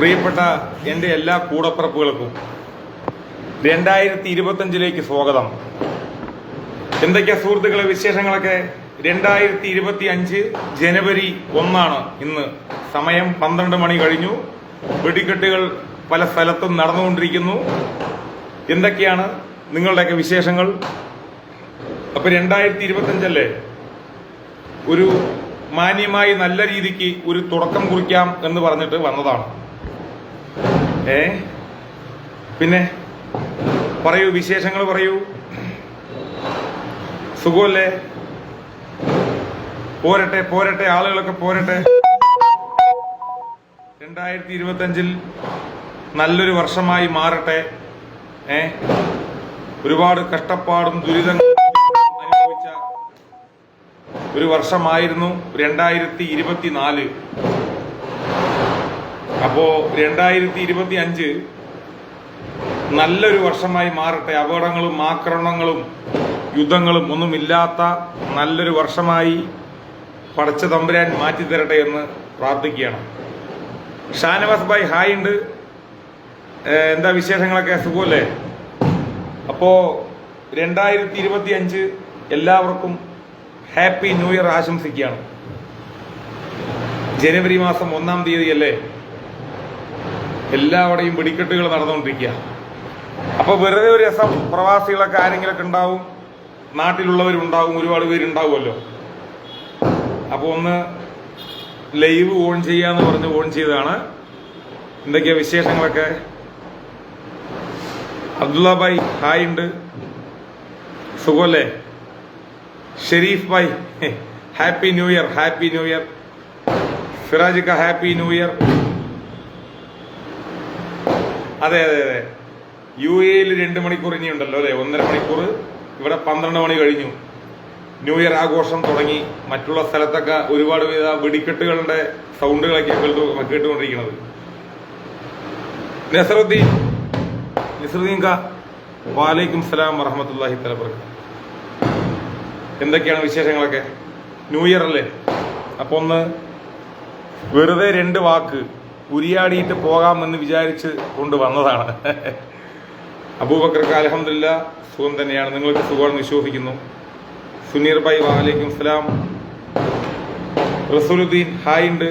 പ്രിയപ്പെട്ട എന്റെ എല്ലാ കൂടപ്പിറപ്പുകൾക്കും രണ്ടായിരത്തി ഇരുപത്തഞ്ചിലേക്ക് സ്വാഗതം. എന്തൊക്കെയാ സുഹൃത്തുക്കളെ വിശേഷങ്ങളൊക്കെ? രണ്ടായിരത്തി ഇരുപത്തി അഞ്ച് ജനുവരി ഒന്നാണ് ഇന്ന്. സമയം പന്ത്രണ്ട് മണി കഴിഞ്ഞു. വെടിക്കെട്ടുകൾ പല സ്ഥലത്തും നടന്നുകൊണ്ടിരിക്കുന്നു. എന്തൊക്കെയാണ് നിങ്ങളുടെയൊക്കെ വിശേഷങ്ങൾ? അപ്പൊ രണ്ടായിരത്തി ഇരുപത്തഞ്ചല്ലേ ഒരു മാന്യമായി നല്ല രീതിക്ക് ഒരു തുടക്കം കുറിക്കാം എന്ന് പറഞ്ഞിട്ട് വന്നതാണ്. ഏ? പിന്നെ പറയൂ വിശേഷങ്ങൾ പറയൂ. സുഖമല്ലേ? പോരട്ടെ പോരട്ടെ ആളുകളൊക്കെ പോരട്ടെ. രണ്ടായിരത്തി ഇരുപത്തി അഞ്ചിൽ നല്ലൊരു വർഷമായി മാറട്ടെ. ഏ? ഒരുപാട് കഷ്ടപ്പാടും ദുരിതങ്ങളും അനുഭവിച്ച ഒരു വർഷമായിരുന്നു രണ്ടായിരത്തി ഇരുപത്തിനാല് അപ്പോ രണ്ടായിരത്തി ഇരുപത്തി അഞ്ച് നല്ലൊരു വർഷമായി മാറട്ടെ. അപകടങ്ങളും ആക്രമണങ്ങളും യുദ്ധങ്ങളും ഒന്നുമില്ലാത്ത നല്ലൊരു വർഷമായി പടച്ച തമ്പുരാൻ മാറ്റി തരട്ടെ എന്ന് പ്രാർത്ഥിക്കുകയാണ്. ഷാനവാസ് ഭായ് ഹായ് ഉണ്ട്. എന്താ വിശേഷങ്ങളൊക്കെ? സുഖമല്ലേ? അപ്പോ രണ്ടായിരത്തി ഇരുപത്തി അഞ്ച് എല്ലാവർക്കും ഹാപ്പി ന്യൂ ഇയർ ആശംസിക്കുകയാണ്. ജനുവരി മാസം ഒന്നാം തീയതി അല്ലേ എല്ലാവിടെയും വെടിക്കെട്ടുകൾ നടന്നുകൊണ്ടിരിക്കുക. അപ്പൊ വെറുതെ ഒരു രസം പ്രവാസികളൊക്കെ ആരെങ്കിലൊക്കെ ഉണ്ടാവും? നാട്ടിലുള്ളവരുണ്ടാവും ഒരുപാട് പേരുണ്ടാവുമല്ലോ. അപ്പൊ ഒന്ന് ലൈവ് ഓൺ ചെയ്യാന്ന് പറഞ്ഞ് ഓൺ ചെയ്തതാണ്. എന്തൊക്കെയാ വിശേഷങ്ങളൊക്കെ? അബ്ദുള്ള ഭായ് ഹായ് ഉണ്ട്. സുഖല്ലേ Sharif bhai happy new year happy new year. ഫിറാജിക്ക happy new year. അതെ അതെ അതെ. യു എയിൽ രണ്ട് മണിക്കൂർ ഇനിയുണ്ടല്ലോ അല്ലെ? ഒന്നര മണിക്കൂർ. ഇവിടെ പന്ത്രണ്ട് മണി കഴിഞ്ഞു. ന്യൂ ഇയർ ആഘോഷം തുടങ്ങി. മറ്റുള്ള സ്ഥലത്തൊക്കെ ഒരുപാട് വിധ വെടിക്കെട്ടുകളുടെ സൗണ്ടുകളൊക്കെ കേട്ടു കേട്ടുകൊണ്ടിരിക്കുന്നത്. നസറുദ്ദീൻ നസറുദ്ദീൻ കാ വാലൈക്കും സലാം വറഹമത്തല്ലാഹി തലബർക്ക് എന്തൊക്കെയാണ് വിശേഷങ്ങളൊക്കെ? ന്യൂ ഇയർ അല്ലേ? അപ്പൊ ഒന്ന് വെറുതെ രണ്ട് വാക്ക്. ഉരിയാടിയിട്ട് പോകാമെന്ന് വിചാരിച്ച് കൊണ്ട് വന്നതാണ്. അബൂബക്കർക്ക് അലഹമില്ല സുഖം തന്നെയാണ്. നിങ്ങൾക്ക് സുഖം വിശ്വസിക്കുന്നു. സുനീർ ഭായ് വാലേക്കും സ്ലാം. റസൂലുദ്ദീൻ ഹായ് ഉണ്ട്.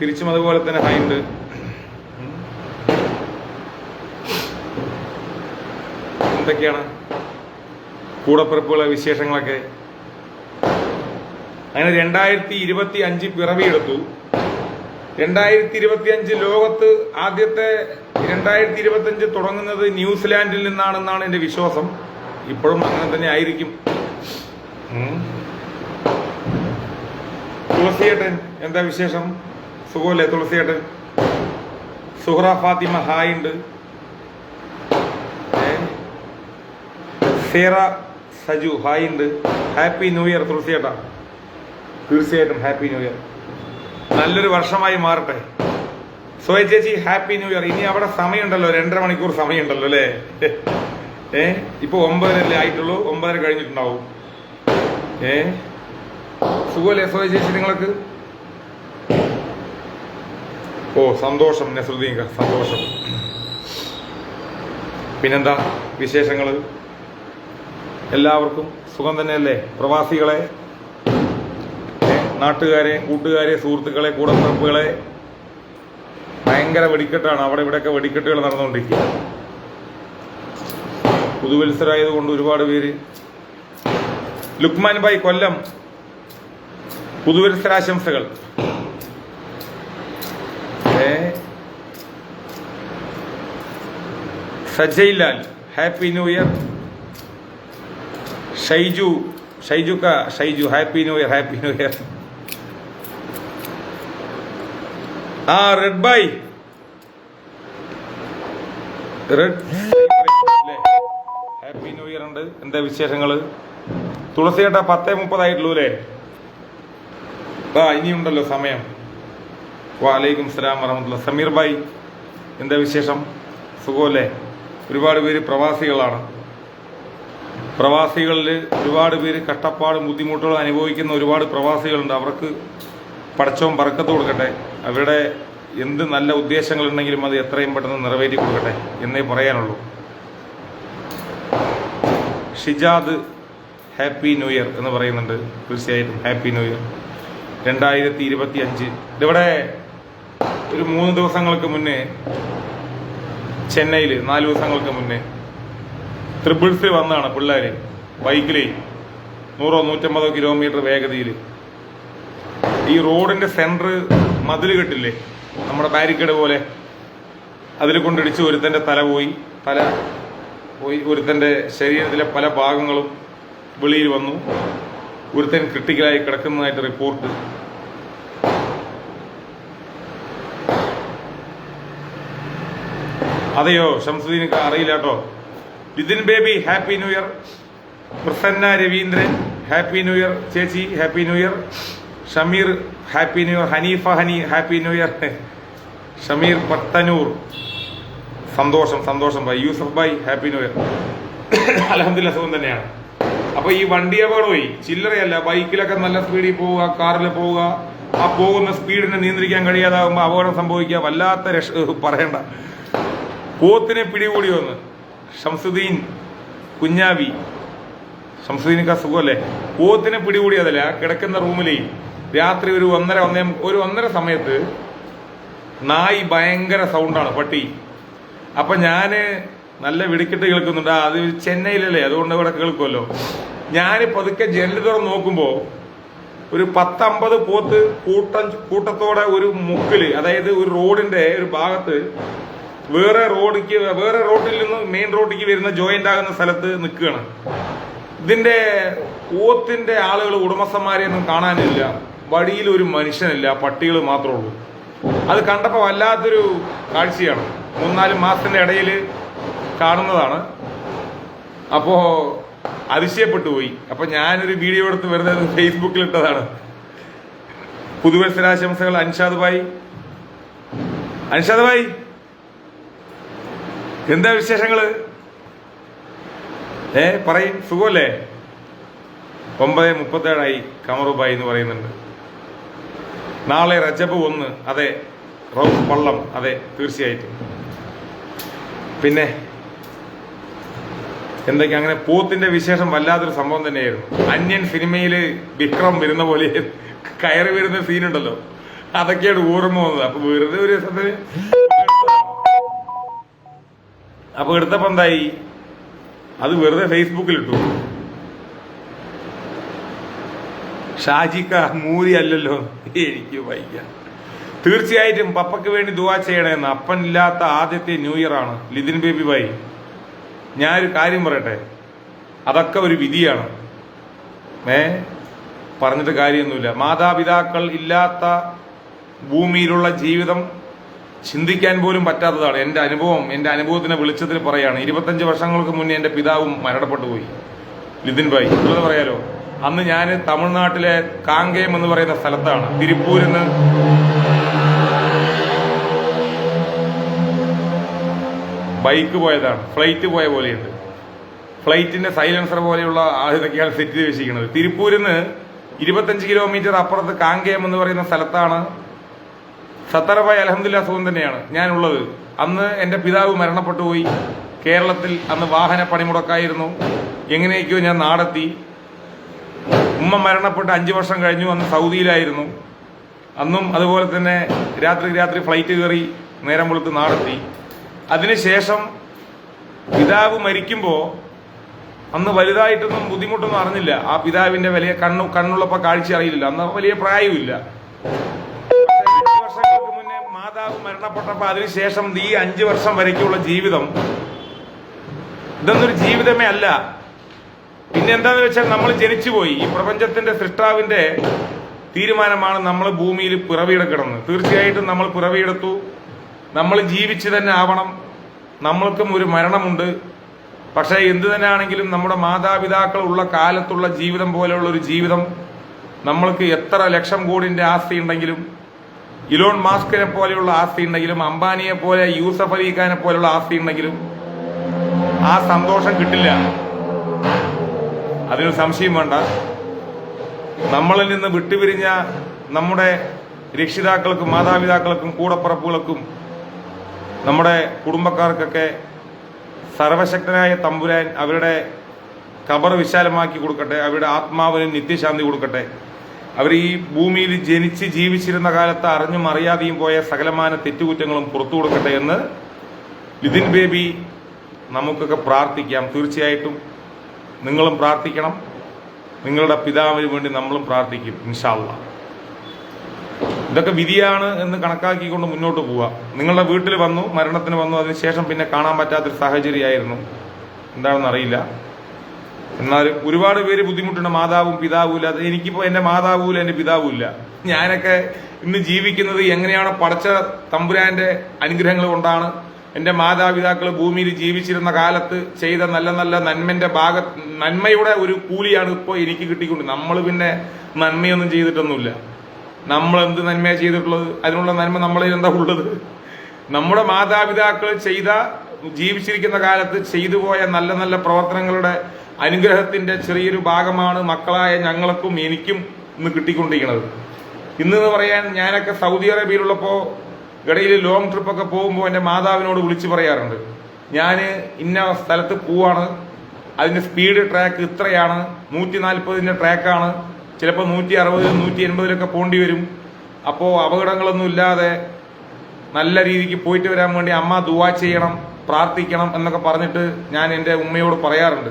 തിരിച്ചും അതുപോലെ തന്നെ ഹായ് ഉണ്ട്. എന്തൊക്കെയാണ് കൂടപ്പിറപ്പുകളെ വിശേഷങ്ങളൊക്കെ? അങ്ങനെ രണ്ടായിരത്തി ഇരുപത്തി അഞ്ച് പിറവിയെടുത്തു. രണ്ടായിരത്തി ഇരുപത്തി അഞ്ച് ലോകത്ത് ആദ്യത്തെ രണ്ടായിരത്തി ഇരുപത്തി അഞ്ച് തുടങ്ങുന്നത് ന്യൂസിലാൻഡിൽ നിന്നാണെന്നാണ് എന്റെ വിശ്വാസം. ഇപ്പോഴും അങ്ങനെ തന്നെ ആയിരിക്കും. തുളസിയേട്ടൻ എന്താ വിശേഷം? സുഖമല്ലേ തുളസിയേട്ടൻ? സുഹറ ഫാത്തിമ ഹായ് ഉണ്ട്? സേറ സജു ഹായ് ഉണ്ട്. ഹാപ്പി ന്യൂ ഇയർ തുളസിയേട്ടാ. തീർച്ചയായിട്ടും ഹാപ്പി ന്യൂ ഇയർ. നല്ലൊരു വർഷമായി മാറട്ടെ. സോയ ചേച്ചി ഹാപ്പി ന്യൂ ഇയർ. ഇനി അവിടെ സമയമുണ്ടല്ലോ രണ്ടര മണിക്കൂർ സമയമുണ്ടല്ലോ അല്ലേ? ഏ ഇപ്പൊ ഒമ്പതരല്ലേ ആയിട്ടുള്ളൂ? ഒമ്പതര കഴിഞ്ഞിട്ടുണ്ടാവും. ഏ സുഖമല്ലേ സോയ ചേച്ചി നിങ്ങൾക്ക് ഓ സന്തോഷം നസുദ്ദീൻ സന്തോഷം. പിന്നെന്താ വിശേഷങ്ങൾ? എല്ലാവർക്കും സുഖം തന്നെയല്ലേ? പ്രവാസികളെ നാട്ടുകാരെ കൂട്ടുകാരെ സുഹൃത്തുക്കളെ കൂടപ്പിറപ്പുകളെ. ഭയങ്കര വെടിക്കെട്ടാണ്. അവിടെ ഇവിടെയൊക്കെ വെടിക്കെട്ടുകൾ നടന്നുകൊണ്ടിരിക്കുക പുതുവത്സരായതുകൊണ്ട് ഒരുപാട് പേര്. ലുക്മാൻ ഭായ് കൊല്ലം. പുതുവത്സരാശംസകൾ. ഏ? Sajaylal happy new year. Shaiju ഷൈജുക്ക Shaiju happy new year happy new year. ആ റെഡ് ബൈ റെഡ് ഹാപ്പി ന്യൂ ഇയർ ഉണ്ട്. എന്താ വിശേഷങ്ങൾ? തുളസി ചേട്ടാ പത്തേ മുപ്പതായിട്ടുള്ളൂ അല്ലേ? ആ ഇനിയുണ്ടല്ലോ സമയം. വാലൈക്കും സ്ലാം വറഹമുല്ല സമീർ ഭായ് എന്താ വിശേഷം? സുഖമല്ലേ? ഒരുപാട് പേര് പ്രവാസികളാണ്. പ്രവാസികളിൽ ഒരുപാട് പേര് കഷ്ടപ്പാടും ബുദ്ധിമുട്ടുകളും അനുഭവിക്കുന്ന ഒരുപാട് പ്രവാസികളുണ്ട്. അവർക്ക് പടച്ചവും പറക്കത്ത് കൊടുക്കട്ടെ. അവരുടെ എന്ത് നല്ല ഉദ്ദേശങ്ങളുണ്ടെങ്കിലും അത് എത്രയും പെട്ടെന്ന് നിറവേറ്റി കൊടുക്കട്ടെ എന്നേ പറയാനുള്ളൂ. ഷിജാദ് ഹാപ്പി ന്യൂ ഇയർ എന്ന് പറയുന്നുണ്ട്. തീർച്ചയായിട്ടും ഹാപ്പി ന്യൂ ഇയർ. രണ്ടായിരത്തി ഇരുപത്തി അഞ്ച് ഇതിവിടെ ഒരു മൂന്ന് ദിവസങ്ങൾക്ക് മുന്നേ ചെന്നൈയിൽ നാല് ദിവസങ്ങൾക്ക് മുന്നേ ത്രിപിൾസ് വന്നാണ് പിള്ളേര്. ബൈക്കിൽ നൂറോ നൂറ്റമ്പതോ കിലോമീറ്റർ വേഗതയിൽ ഈ റോഡിന്റെ സെന്റർ മതിൽ കെട്ടില്ലേ? നമ്മുടെ ബാരിക്കേഡ് പോലെ. അതിൽ കൊണ്ടിടിച്ച് ഒരുത്തന്റെ തല പോയി. തല പോയി ഒരുത്തന്റെ ശരീരത്തിലെ പല ഭാഗങ്ങളും വെളിയിൽ വന്നു. ഒരുത്തൻ ക്രിട്ടിക്കലായി കിടക്കുന്നതായിട്ട് റിപ്പോർട്ട്. അതെയോ ഷംസുദ്ദീനക്ക് അറിയില്ല കേട്ടോ. Lithin Baby happy new year. Prasanna Raveendran happy new year. ചേച്ചി happy new year. Shameer happy new year. Haneefa Hani happy new year. Shameer Pathanoor. സന്തോഷം സന്തോഷം ഭായി യൂസഫ് ഭായ് ഹാപ്പി ന്യൂ ഇയർ. അലഹമില്ല സുഖം തന്നെയാണ്. അപ്പൊ ഈ വണ്ടി അപകടമായി ചില്ലറയല്ല. ബൈക്കിലൊക്കെ നല്ല സ്പീഡിൽ പോവുക കാറിൽ പോവുക. ആ പോകുന്ന സ്പീഡിനെ നിയന്ത്രിക്കാൻ കഴിയാതാകുമ്പോൾ അപകടം സംഭവിക്കുക. വല്ലാത്ത രക്ഷ പറയണ്ട. പോത്തിനെ പിടികൂടി വന്ന് ഷംസുദ്ദീൻ കുഞ്ഞാവി. ഷംസുദ്ദീനൊക്കെ സുഖമല്ലേ? പോത്തിനെ പിടികൂടിയതല്ല കിടക്കുന്ന റൂമിലേ. രാത്രി ഒരു ഒന്നര ഒന്നേ ഒരു ഒന്നര സമയത്ത് നായി ഭയങ്കര സൗണ്ടാണ് പട്ടി. അപ്പൊ ഞാൻ നല്ല വെടിക്കെട്ട് കേൾക്കുന്നുണ്ട്. അത് ചെന്നൈയിലല്ലേ അതുകൊണ്ട് ഇവിടെ കേൾക്കുമല്ലോ. ഞാൻ പതുക്കെ ജനൽ തുറന്ന് നോക്കുമ്പോ ഒരു പത്തമ്പത് പോത്ത് കൂട്ടം കൂട്ടത്തോടെ ഒരു മുക്കിൽ അതായത് ഒരു റോഡിന്റെ ഒരു ഭാഗത്ത് വേറെ റോഡിക്ക് വേറെ റോഡിൽ നിന്ന് മെയിൻ റോഡിലേക്ക് വരുന്ന ജോയിന്റ് ആകുന്ന സ്ഥലത്ത് നിൽക്കുകയാണ്. ഇതിന്റെ പോത്തിന്റെ ആളുകൾ ഉടമസ്ഥന്മാരെയൊന്നും കാണാനില്ല. വഴിയിൽ ഒരു മനുഷ്യനില്ല പട്ടികൾ മാത്രമേ ഉള്ളൂ. അത് കണ്ടപ്പോൾ വല്ലാത്തൊരു കാഴ്ചയാണ്. മൂന്നാൽ മാസത്തിന്റെ ഇടയിൽ കാണുന്നതാണ്. അപ്പോൾ അതിശയപ്പെട്ടു പോയി. അപ്പൊ ഞാനൊരു വീഡിയോ എടുത്ത് വരുന്നത് ഫേസ്ബുക്കിൽ ഇട്ടതാണ്. പുതുവത്സരാശംസകൾ അൻഷാദ് ഭായി. അൻഷാദ് ഭായി എന്താ വിശേഷങ്ങൾ? ഏ പറയും സുഖമല്ലേ? ഒമ്പത് മുപ്പത്തേഴായി കമറുബായി എന്ന് പറയുന്നുണ്ട്. നാളെ റജബ് ഒന്ന് അതെ റൗഫ് പള്ളം അതെ തീർച്ചയായിട്ടും. പിന്നെ എന്തൊക്കെ അങ്ങനെ പോത്തിന്റെ വിശേഷം വല്ലാത്തൊരു സംഭവം തന്നെയായിരുന്നു. അന്യൻ സിനിമയിൽ വിക്രം വരുന്ന പോലെ കയറി വരുന്ന സീനുണ്ടല്ലോ. അതൊക്കെയാണ് ഓർമ്മ വന്നത്. അപ്പൊ വെറുതെ ഒരു ദിവസത്തിന് അപ്പൊ എടുത്തപ്പോ എന്തായി? അത് വെറുതെ ഫേസ്ബുക്കിൽ ഇട്ടു. ഷാജിക്ക മൂരി അല്ലല്ലോ. എനിക്ക് വയ്യ. തീർച്ചയായിട്ടും പപ്പയ്ക്ക് വേണ്ടി ദുവാ ചെയ്യണമെന്ന് അപ്പനില്ലാത്ത ആദ്യത്തെ ന്യൂ ഇയർ ആണ്. ലിതിൻ ബേബി ഭായി ഞാനൊരു കാര്യം പറയട്ടെ? അതൊക്കെ ഒരു വിധിയാണ്. ഏ? പറഞ്ഞിട്ട് കാര്യമൊന്നുമില്ല. മാതാപിതാക്കൾ ഇല്ലാത്ത ഭൂമിയിലുള്ള ജീവിതം ചിന്തിക്കാൻ പോലും പറ്റാത്തതാണ്. എന്റെ അനുഭവം എന്റെ അനുഭവത്തിനെ വെളിച്ചത്തിൽ പറയാണ്. ഇരുപത്തഞ്ച് വർഷങ്ങൾക്ക് മുന്നേ എന്റെ പിതാവും മരണപ്പെട്ടു പോയി. ലിതിൻ ഭായി പറയാലോ? അന്ന് ഞാൻ തമിഴ്നാട്ടിലെ കാങ്കേയം എന്ന് പറയുന്ന സ്ഥലത്താണ് തിരുപ്പൂരിന്ന് ബൈക്ക് പോയതാണ് ഫ്ലൈറ്റ് പോയ പോലെയുണ്ട്. ഫ്ലൈറ്റിന്റെ സൈലൻസർ പോലെയുള്ള ഇതൊക്കെയാണ് സെറ്റ് ചെയ്ത് വെച്ചിരിക്കുന്നത്. തിരുപ്പൂരിൽ നിന്ന് ഇരുപത്തഞ്ച് കിലോമീറ്റർ അപ്പുറത്ത് കാങ്കേയം എന്ന് പറയുന്ന സ്ഥലത്താണ് സത്തറബായ് അലഹമില്ല സുഖം തന്നെയാണ് ഞാനുള്ളത്. അന്ന് എന്റെ പിതാവ് മരണപ്പെട്ടു പോയി. കേരളത്തിൽ അന്ന് വാഹന പണിമുടക്കായിരുന്നു. എങ്ങനെയൊക്കെയോ ഞാൻ നാടെത്തി. ഉമ്മ മരണപ്പെട്ട് അഞ്ച് വർഷം കഴിഞ്ഞു അന്ന് സൗദിയിലായിരുന്നു. അന്നും അതുപോലെ തന്നെ രാത്രി രാത്രി ഫ്ലൈറ്റ് കയറി നേരം വെളുത്ത് നാടെത്തി. അതിനുശേഷം പിതാവ് മരിക്കുമ്പോൾ അന്ന് വലുതായിട്ടൊന്നും ബുദ്ധിമുട്ടൊന്നും അറിഞ്ഞില്ല. ആ പിതാവിന്റെ വലിയ കണ്ണു കണ്ണുള്ളപ്പോൾ കാഴ്ച അറിയില്ല. അന്ന് വലിയ പ്രായവുമില്ല. വർഷങ്ങൾക്ക് മുന്നേ മാതാവ് മരണപ്പെട്ടപ്പോൾ അതിനുശേഷം ഈ അഞ്ച് വർഷം വരയ്ക്കുള്ള ജീവിതം ഇതൊന്നൊരു ജീവിതമേ അല്ല. പിന്നെ എന്താന്ന് വെച്ചാൽ നമ്മൾ ജനിച്ചുപോയി ഈ പ്രപഞ്ചത്തിന്റെ സൃഷ്ടാവിന്റെ തീരുമാനമാണ് നമ്മൾ ഭൂമിയിൽ പിറവിയെടുക്കണമെന്ന് തീർച്ചയായിട്ടും നമ്മൾ പിറവിയെടുത്തു നമ്മൾ ജീവിച്ചു തന്നെ ആവണം. നമ്മൾക്കും ഒരു മരണമുണ്ട്. പക്ഷേ എന്തു തന്നെയാണെങ്കിലും നമ്മുടെ മാതാപിതാക്കൾ ഉള്ള കാലത്തുള്ള ജീവിതം പോലെയുള്ള ഒരു ജീവിതം നമ്മൾക്ക് എത്ര ലക്ഷം കോടിന്റെ ആസ്തി ഉണ്ടെങ്കിലും ഇലോൺ മാസ്കിനെ പോലെയുള്ള ആസ്തി ഉണ്ടെങ്കിലും അംബാനിയെ പോലെ യൂസഫ് അലി ഖാനെ പോലെയുള്ള ആസ്തി ഉണ്ടെങ്കിലും ആ സന്തോഷം കിട്ടില്ല. അതിനൊരു സംശയം വേണ്ട. നമ്മളിൽ നിന്ന് വിട്ടുപിരിഞ്ഞ നമ്മുടെ രക്ഷിതാക്കൾക്കും മാതാപിതാക്കൾക്കും കൂടപ്പുറപ്പുകൾക്കും നമ്മുടെ കുടുംബക്കാർക്കൊക്കെ സർവശക്തനായ തമ്പുരാൻ അവരുടെ കബർ വിശാലമാക്കി കൊടുക്കട്ടെ അവരുടെ ആത്മാവിന് നിത്യശാന്തി കൊടുക്കട്ടെ. അവർ ഈ ഭൂമിയിൽ ജനിച്ച് ജീവിച്ചിരുന്ന കാലത്ത് അറിഞ്ഞും അറിയാതെയും പോയ സകലമാന തെറ്റുകുറ്റങ്ങളും പുറത്തു കൊടുക്കട്ടെ എന്ന് ലിതിൻ ബേബി നമുക്കൊക്കെ പ്രാർത്ഥിക്കാം. തീർച്ചയായിട്ടും നിങ്ങളും പ്രാർത്ഥിക്കണം. നിങ്ങളുടെ പിതാവിന് വേണ്ടി നമ്മളും പ്രാർത്ഥിക്കും ഇൻഷാല്ല ഇതൊക്കെ വിധിയാണ് എന്ന് കണക്കാക്കിക്കൊണ്ട് മുന്നോട്ട് പോവുക. നിങ്ങളുടെ വീട്ടിൽ വന്നു മരണത്തിന് വന്നു അതിനുശേഷം പിന്നെ കാണാൻ പറ്റാത്തൊരു സാഹചര്യമായിരുന്നു. എന്താണെന്ന് അറിയില്ല. എന്നാലും ഒരുപാട് പേര് ബുദ്ധിമുട്ടുണ്ട്. മാതാവും പിതാവും ഇല്ല. അത് എനിക്കിപ്പോ എന്റെ മാതാവും എന്റെ പിതാവും ഇല്ല. ഞാനൊക്കെ ഇന്ന് ജീവിക്കുന്നത് എങ്ങനെയാണ് പടച്ച തമ്പുരാന്റെ അനുഗ്രഹങ്ങൾ കൊണ്ടാണ്. എന്റെ മാതാപിതാക്കൾ ഭൂമിയിൽ ജീവിച്ചിരുന്ന കാലത്ത് ചെയ്ത നല്ല നല്ല നന്മന്റെ ഭാഗ നന്മയുടെ ഒരു കൂലിയാണ് ഇപ്പോൾ എനിക്ക് കിട്ടിക്കൊണ്ട് നമ്മൾ പിന്നെ നന്മയൊന്നും ചെയ്തിട്ടൊന്നുമില്ല. നമ്മൾ എന്ത് നന്മയാണ് ചെയ്തിട്ടുള്ളത്? അതിനുള്ള നന്മ നമ്മളിൽ എന്താ ഉള്ളത്? നമ്മുടെ മാതാപിതാക്കൾ ചെയ്ത ജീവിച്ചിരിക്കുന്ന കാലത്ത് ചെയ്തു പോയ നല്ല നല്ല പ്രവർത്തനങ്ങളുടെ അനുഗ്രഹത്തിന്റെ ചെറിയൊരു ഭാഗമാണ് മക്കളായ ഞങ്ങൾക്കും എനിക്കും ഇന്ന് കിട്ടിക്കൊണ്ടിരിക്കുന്നത്. ഇന്ന് പറയാൻ ഞാനൊക്കെ സൗദി അറേബ്യയിലുള്ളപ്പോ ഇടയിൽ ലോങ് ട്രിപ്പൊക്കെ പോകുമ്പോൾ എന്റെ മാതാവിനോട് വിളിച്ചു പറയാറുണ്ട്. ഞാൻ ഇന്ന സ്ഥലത്ത് പോവാണ്. അതിന്റെ സ്പീഡ് ട്രാക്ക് ഇത്രയാണ്. നൂറ്റി നാൽപ്പതിന്റെ ട്രാക്കാണ് ചിലപ്പോൾ നൂറ്റി അറുപത് നൂറ്റി എൺപതിലൊക്കെ പോണ്ടി വരും. അപ്പോൾ അപകടങ്ങളൊന്നും ഇല്ലാതെ നല്ല രീതിക്ക് പോയിട്ട് വരാൻ വേണ്ടി അമ്മ ദുവാ ചെയ്യണം പ്രാർത്ഥിക്കണം എന്നൊക്കെ പറഞ്ഞിട്ട് ഞാൻ എന്റെ ഉമ്മയോട് പറയാറുണ്ട്.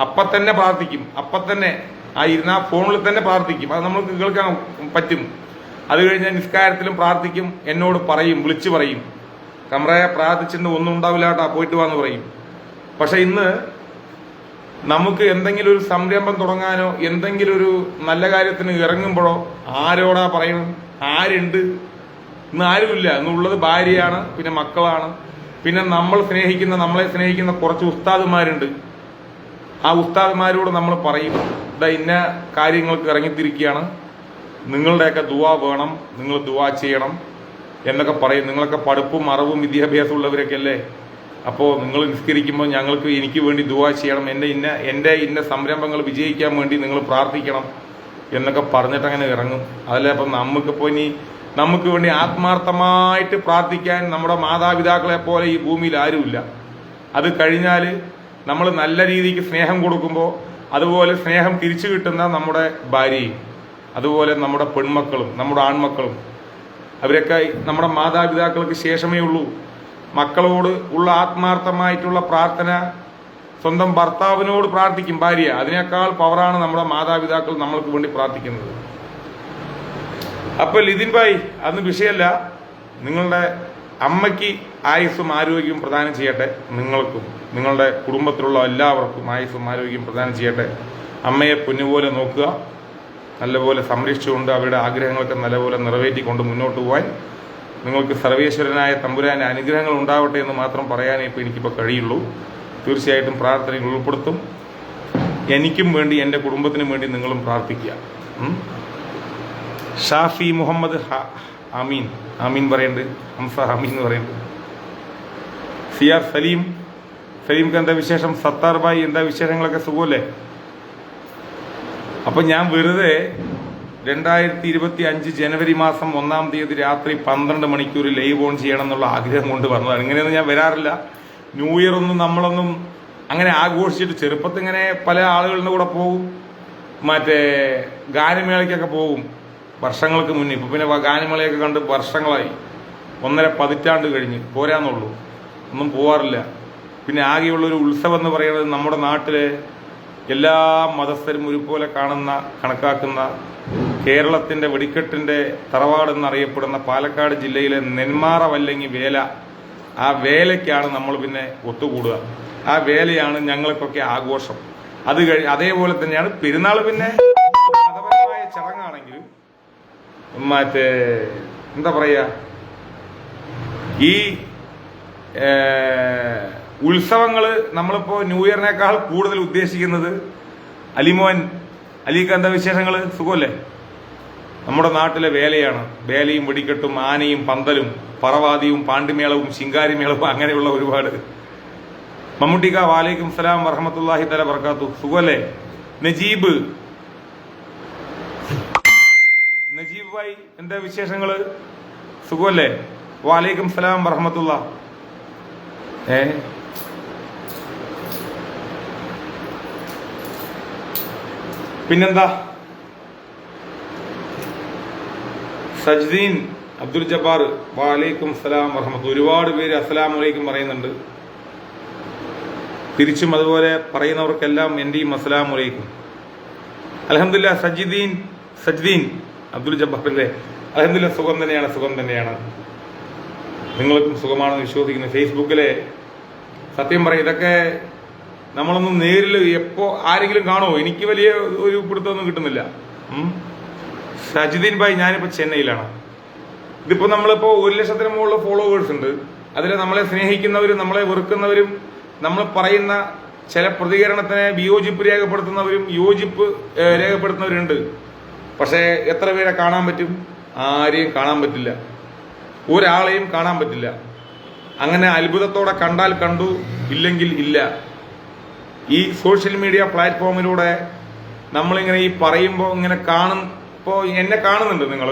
അപ്പം തന്നെ പ്രാർത്ഥിക്കും. അപ്പം തന്നെ ആ ഇരുന്ന ഫോണിൽ തന്നെ പ്രാർത്ഥിക്കും. അത് നമ്മൾക്ക് കേൾക്കാൻ പറ്റും. അത് കഴിഞ്ഞ് നിസ്കാരത്തിലും പ്രാർത്ഥിക്കും എന്നോട് പറയും വിളിച്ചു പറയും. കമറയെ പ്രാർത്ഥിച്ചിട്ട് ഒന്നും ഉണ്ടാവില്ല കേട്ടാ പോയിട്ട് വാന്ന് പറയും. പക്ഷെ ഇന്ന് നമുക്ക് എന്തെങ്കിലും ഒരു സംരംഭം തുടങ്ങാനോ എന്തെങ്കിലും ഒരു നല്ല കാര്യത്തിന് ഇറങ്ങുമ്പോഴോ ആരോടാ പറയണം ആരുണ്ട്? ഇന്ന് ആരുമില്ല. ഇന്നുള്ളത് ഭാര്യയാണ് പിന്നെ മക്കളാണ്. പിന്നെ നമ്മൾ സ്നേഹിക്കുന്ന നമ്മളെ സ്നേഹിക്കുന്ന കുറച്ച് ഉസ്താദുമാരുണ്ട്. ആ ഉസ്താദുമാരോട് നമ്മൾ പറയും ഇതാ ഇന്ന കാര്യങ്ങൾക്ക് ഇറങ്ങിത്തിരിക്കുകയാണ്. നിങ്ങളുടെയൊക്കെ ദുവാ വേണം നിങ്ങൾ ദുവാ ചെയ്യണം എന്നൊക്കെ പറയും. നിങ്ങളൊക്കെ പഠിപ്പും അറിവും വിദ്യാഭ്യാസം ഉള്ളവരൊക്കെ അല്ലേ? അപ്പോൾ നിങ്ങൾ നിസ്കരിക്കുമ്പോൾ ഞങ്ങൾക്ക് എനിക്ക് വേണ്ടി ദുവാ ചെയ്യണം. എന്റെ ഇന്ന എന്റെ ഇന്ന സംരംഭങ്ങൾ വിജയിക്കാൻ വേണ്ടി നിങ്ങൾ പ്രാർത്ഥിക്കണം എന്നൊക്കെ പറഞ്ഞിട്ട് അങ്ങനെ ഇറങ്ങും. അതല്ലേ അപ്പം നമുക്കിപ്പോൾ ഇനി നമുക്ക് വേണ്ടി ആത്മാർത്ഥമായിട്ട് പ്രാർത്ഥിക്കാൻ നമ്മുടെ മാതാപിതാക്കളെ പോലെ ഈ ഭൂമിയിൽ ആരുമില്ല. അത് കഴിഞ്ഞാൽ നമ്മൾ നല്ല രീതിക്ക് സ്നേഹം കൊടുക്കുമ്പോൾ അതുപോലെ സ്നേഹം തിരിച്ചു കിട്ടുന്ന നമ്മുടെ ഭാര്യയും അതുപോലെ നമ്മുടെ പെൺമക്കളും നമ്മുടെ ആൺമക്കളും. അവരൊക്കെ നമ്മുടെ മാതാപിതാക്കൾക്ക് ശേഷമേ ഉള്ളൂ. മക്കളോട് ഉള്ള ആത്മാർത്ഥമായിട്ടുള്ള പ്രാർത്ഥന സ്വന്തം ഭർത്താവിനോട് പ്രാർത്ഥിക്കും ഭാര്യ. അതിനേക്കാൾ പവറാണ് നമ്മുടെ മാതാപിതാക്കൾ നമ്മൾക്ക് വേണ്ടി പ്രാർത്ഥിക്കുന്നത്. അപ്പൊ ലിതിൻ ഭായ് അന്ന് വിഷയമല്ല. നിങ്ങളുടെ അമ്മയ്ക്ക് ആയുസ്സും ആരോഗ്യവും പ്രദാനം ചെയ്യട്ടെ നിങ്ങൾക്കും. നിങ്ങളുടെ കുടുംബത്തിലുള്ള എല്ലാവർക്കും ആയുസ്സും ആരോഗ്യവും പ്രദാനം ചെയ്യട്ടെ. അമ്മയെ പൊന്നുപോലെ നോക്കുക. നല്ലപോലെ സംരക്ഷിച്ചുകൊണ്ട് അവരുടെ ആഗ്രഹങ്ങളൊക്കെ നല്ലപോലെ നിറവേറ്റിക്കൊണ്ട് മുന്നോട്ട് പോകാൻ നിങ്ങൾക്ക് സർവേശ്വരനായ തമ്പുരാന്റെ അനുഗ്രഹങ്ങൾ ഉണ്ടാവട്ടെ എന്ന് മാത്രം പറയാനേ ഇപ്പോൾ എനിക്കിപ്പോൾ കഴിയുള്ളൂ. തീർച്ചയായിട്ടും പ്രാർത്ഥനയിൽ ഉൾപ്പെടുത്തും. എനിക്കും വേണ്ടി എന്റെ കുടുംബത്തിനും വേണ്ടി നിങ്ങളും പ്രാർത്ഥിക്കുക. ഷാഫി മുഹമ്മദ് അമീൻ. അമീൻ പറയുന്നുണ്ട് ഹംസ അമീൻ എന്ന് പറയുന്നുണ്ട് സി ആർ സലീം സലീംക്ക് എന്താ വിശേഷം? സത്താർ ഭായി എന്താ വിശേഷങ്ങളൊക്കെ സുഖമല്ലേ? അപ്പൊ ഞാൻ വെറുതെ രണ്ടായിരത്തി ഇരുപത്തി അഞ്ച് ജനുവരി മാസം ഒന്നാം തീയതി രാത്രി പന്ത്രണ്ട് മണിക്കൂർ ലൈവ് ഓൺ ചെയ്യണം എന്നുള്ള ആഗ്രഹം കൊണ്ട് വന്നതാണ്. ഇങ്ങനെയൊന്നും ഞാൻ വരാറില്ല. ന്യൂ ഇയർ ഒന്നും നമ്മളൊന്നും അങ്ങനെ ആഘോഷിച്ചിട്ട് ചെറുപ്പത്തിൽ ഇങ്ങനെ പല ആളുകളുടെ കൂടെ പോകും. മറ്റേ ഗാനമേളയ്ക്കൊക്കെ പോകും വർഷങ്ങൾക്ക് മുന്നേ. ഇപ്പൊ പിന്നെ ഗാനമേളയൊക്കെ കണ്ട് വർഷങ്ങളായി. ഒന്നര പതിറ്റാണ്ട് കഴിഞ്ഞ്. പോരാന്നുള്ളൂ. ഒന്നും പോവാറില്ല. പിന്നെ ആകെയുള്ളൊരു ഉത്സവം എന്ന് പറയുന്നത് നമ്മുടെ നാട്ടിലെ എല്ലാ മതസ്ഥരും ഒരുപോലെ കാണുന്ന കണക്കാക്കുന്ന കേരളത്തിന്റെ വെടിക്കെട്ടിന്റെ തറവാടെന്നറിയപ്പെടുന്ന പാലക്കാട് ജില്ലയിലെ നെന്മാറ വല്ലങ്ങി വേല ആ വേലയ്ക്കാണ് നമ്മൾ പിന്നെ ഒത്തുകൂടുക. ആ വേലയാണ് ഞങ്ങൾക്കൊക്കെ ആഘോഷം. അത് കഴി അതേപോലെ തന്നെയാണ് പെരുന്നാൾ പിന്നെ മതപരമായ ചടങ്ങാണെങ്കിലും മറ്റേ എന്താ പറയാ ഈ ഉത്സവങ്ങൾ നമ്മളിപ്പോ ന്യൂ ഇയറിനേക്കാൾ കൂടുതൽ ഉദ്ദേശിക്കുന്നത് അലിമോൻ അലിക്ക് എന്താ വിശേഷങ്ങൾ സുഖമല്ലേ? നമ്മുടെ നാട്ടിലെ വേലയാണ്. വേലയും വെടിക്കെട്ടും ആനയും പന്തലും പറവാദിയും പാണ്ടിമേളവും ശിങ്കാരിമേളവും അങ്ങനെയുള്ള ഒരുപാട്. മമ്മൂട്ടിക്ക വാലേക്കും സലാം വറഹമത്തല്ലാഹി തല വർക്കാത്തു സുഖമല്ലേ? നജീബ്. നജീബ് ഭായി എന്താ വിശേഷങ്ങൾ സുഖമല്ലേ? വാലേക്കും സലാം വറഹമത്തുള്ള ഏ? പിന്നെന്താ? സജ്ദീൻ അബ്ദുൽ ജബ്ബാർ വാലൈക്കും സലാം വറഹമത്ത് ഒരുപാട് പേര് അസ്സലാം വലൈക്കും പറയുന്നുണ്ട്. തിരിച്ചും അതുപോലെ പറയുന്നവർക്കെല്ലാം എന്റെയും അസ്സലാം വലൈക്കും അലഹമില്ല സജിദീൻ സജ്ദീൻ അബ്ദുൽ ജബ്ബാറിന്റെ അലഹമില്ല സുഖം തന്നെയാണ് സുഖം തന്നെയാണ്. നിങ്ങൾക്കും സുഖമാണെന്ന് വിശ്വസിക്കുന്നു. ഫേസ്ബുക്കിലെ സത്യം പറയും ഇതൊക്കെ നമ്മളൊന്നും നേരിൽ എപ്പോ ആരെങ്കിലും കാണുമോ എനിക്ക് വലിയ ഒരു പിടുത്തമൊന്നും കിട്ടുന്നില്ല. സജിദീൻ ഭായ് ഞാനിപ്പോ ചെന്നൈയിലാണ്. ഇതിപ്പോ നമ്മളിപ്പോ ഒരു ലക്ഷത്തിന് മുകളിൽ ഫോളോവേഴ്സ് ഉണ്ട്. അതിൽ നമ്മളെ സ്നേഹിക്കുന്നവരും നമ്മളെ വെറുക്കുന്നവരും നമ്മൾ പറയുന്ന ചില പ്രതികരണത്തിന് വിയോജിപ്പ് രേഖപ്പെടുത്തുന്നവരും യോജിപ്പ് രേഖപ്പെടുത്തുന്നവരുണ്ട്. പക്ഷേ എത്ര പേരെ കാണാൻ പറ്റും? ആരെയും കാണാൻ പറ്റില്ല. ഒരാളെയും കാണാൻ പറ്റില്ല. അങ്ങനെ അത്ഭുതത്തോടെ കണ്ടാൽ കണ്ടു ഇല്ലെങ്കിൽ ഇല്ല. ഈ സോഷ്യൽ മീഡിയ പ്ലാറ്റ്ഫോമിലൂടെ നമ്മളിങ്ങനെ ഈ പറയുമ്പോൾ ഇങ്ങനെ കാണും ഇപ്പോൾ എന്നെ കാണുന്നുണ്ട് നിങ്ങൾ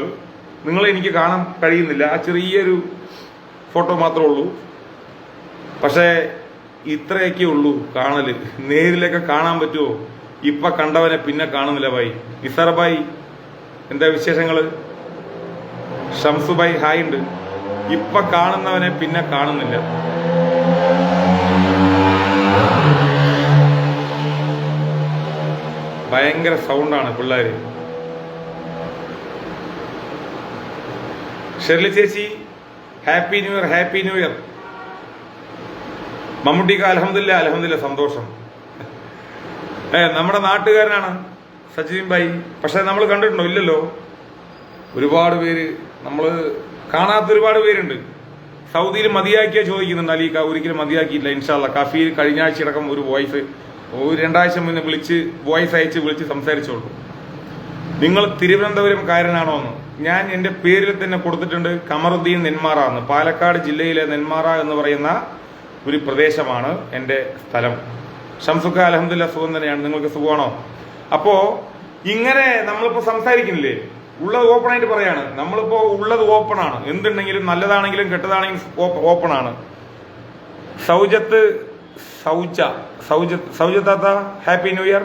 നിങ്ങൾ എനിക്ക് കാണാൻ കഴിയുന്നില്ല. ആ ചെറിയൊരു ഫോട്ടോ മാത്രമേ ഉള്ളൂ. പക്ഷേ ഇത്രയൊക്കെ ഉള്ളൂ കാണൽ നേരിലൊക്കെ കാണാൻ പറ്റുമോ ഇപ്പം കണ്ടവനെ പിന്നെ കാണുന്നില്ല ഭായി. നിസാർ ഭായി എന്താ വിശേഷങ്ങൾ ഷംസുബായി ഹായ് ഉണ്ട്. ഇപ്പം കാണുന്നവനെ പിന്നെ കാണുന്നില്ല. ഭയങ്കര സൗണ്ടാണ് പിള്ളേര്. ഷെർലി ചേച്ചി happy new year happy new year. മമ്മൂട്ടിക്ക് അലഹമില്ല അലഹമില്ല സന്തോഷം. ഏ നമ്മുടെ നാട്ടുകാരനാണ് സച്ചിൻ ഭായി. പക്ഷെ നമ്മൾ കണ്ടിട്ടുണ്ടോ? ഇല്ലല്ലോ. ഒരുപാട് പേര് നമ്മൾ കാണാത്ത ഒരുപാട് പേരുണ്ട്. സൗദിയിൽ മതിയാക്കിയാ ചോദിക്കുന്നുണ്ട് അലീക്ക ഒരിക്കലും മതിയാക്കിയില്ല ഇൻഷാല്ല കഫീൽ കഴിഞ്ഞ ആഴ്ച അടക്കം ഒരു വോയിസ് ഒരു രണ്ടാഴ്ച മുന്നേ വിളിച്ച് വോയിസ് അയച്ച് വിളിച്ച് സംസാരിച്ചോളൂ. നിങ്ങൾ തിരുവനന്തപുരം കാരനാണോ എന്ന്. ഞാൻ എന്റെ പേരിൽ തന്നെ കൊടുത്തിട്ടുണ്ട് കമറുദ്ദീൻ നെന്മാറ എന്ന്. പാലക്കാട് ജില്ലയിലെ നെന്മാറ എന്ന് പറയുന്ന ഒരു പ്രദേശമാണ് എന്റെ സ്ഥലം. ഷംസുക്ക അലഹമില്ല സുഖം തന്നെയാണ്. നിങ്ങൾക്ക് സുഖമാണോ? അപ്പോ ഇങ്ങനെ നമ്മളിപ്പോ സംസാരിക്കുന്നില്ലേ? ഉള്ളത് ഓപ്പൺ ആയിട്ട് പറയാണ്. നമ്മളിപ്പോ ഉള്ളത് ഓപ്പൺ ആണ്. എന്തുണ്ടെങ്കിലും നല്ലതാണെങ്കിലും കെട്ടതാണെങ്കിലും ഓപ്പൺ ആണ്. സൗജത്ത് സൗജ സൗജ സൗജ താത്ത happy new year.